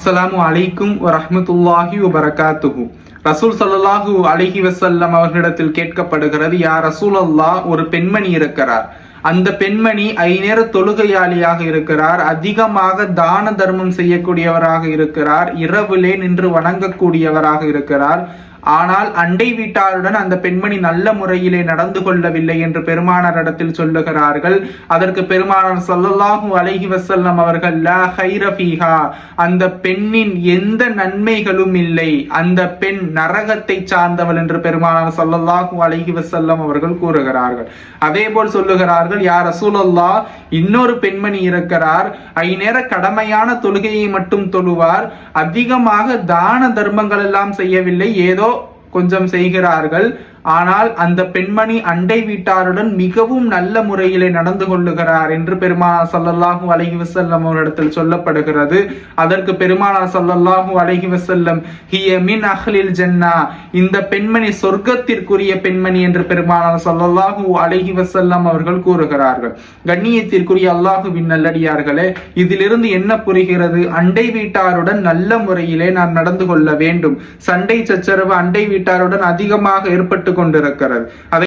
அஸ்லாம் அலைக்கும் வரஹ்மத்துல்லாஹி வபரகாத்துஹு. ரசூல் ஸல்லல்லாஹு அலைஹி வசல்லம் அவர்களிடத்தில் கேட்கப்படுகிறது யா ரசூல் ஒரு பெண்மணி இருக்கிறார். அந்த பெண்மணி ஐநேர தொழுகையாளியாக இருக்கிறார் அதிகமாக தான தர்மம் செய்யக்கூடியவராக இருக்கிறார் இரவிலே நின்று வணங்கக்கூடியவராக இருக்கிறார். ஆனால் அண்டை வீட்டாருடன் அந்த பெண்மணி நல்ல முறையிலே நடந்து கொள்ளவில்லை என்று பெருமானாரிடத்தில் சொல்லுகிறார்கள். அதற்கு பெருமானார் ஸல்லல்லாஹு அலஹி வசல்லம் அவர்கள் அந்த பெண்ணின் எந்த நன்மைகளும் இல்லை. அந்த பெண் நரகத்தை சார்ந்தவள் என்று பெருமானார் ஸல்லல்லாஹு அலஹி வசல்லம் அவர்கள் கூறுகிறார்கள். அதே போல் சொல்லுகிறார்கள் யார் அசூலல்லா இன்னொரு பெண்மணி இருக்கிறார். ஐநேர கடமையான தொழுகையை மட்டும் தொழுவார். அதிகமாக தான தர்மங்கள் எல்லாம் செய்யவில்லை. ஏதோ கொஞ்சம் செய்கிறார்கள். ஆனால் அந்த பெண்மணி அண்டை வீட்டாருடன் மிகவும் நல்ல முறையிலே நடந்து கொள்ளுகிறார் என்று பெருமானார் சல்லல்லாஹு அலைஹி வசல்லம் அவரிடத்தில் சொல்லப்படுகிறது. அதற்கு பெருமானார் சல்லல்லாஹு அலைஹி வசல்லம் ஹிய மின் அஹ்லில் ஜன்னா. இந்த பெண்மணி சொர்க்கத்திற்குரிய பெண்மணி என்று பெருமானார் சல்லல்லாஹு அழகி வசல்லம் அவர்கள் கூறுகிறார்கள். கண்ணியத்திற்குரிய அல்லாஹுவின் நல்லடியார்களே இதிலிருந்து என்ன புரிகிறது? அண்டை வீட்டாருடன் நல்ல முறையிலே நான் நடந்து கொள்ள வேண்டும். சண்டை சச்சரவு அண்டை வீட்டாருடன் அதிகமாக ஏற்பட்டு கொண்டிருக்கிறது அதை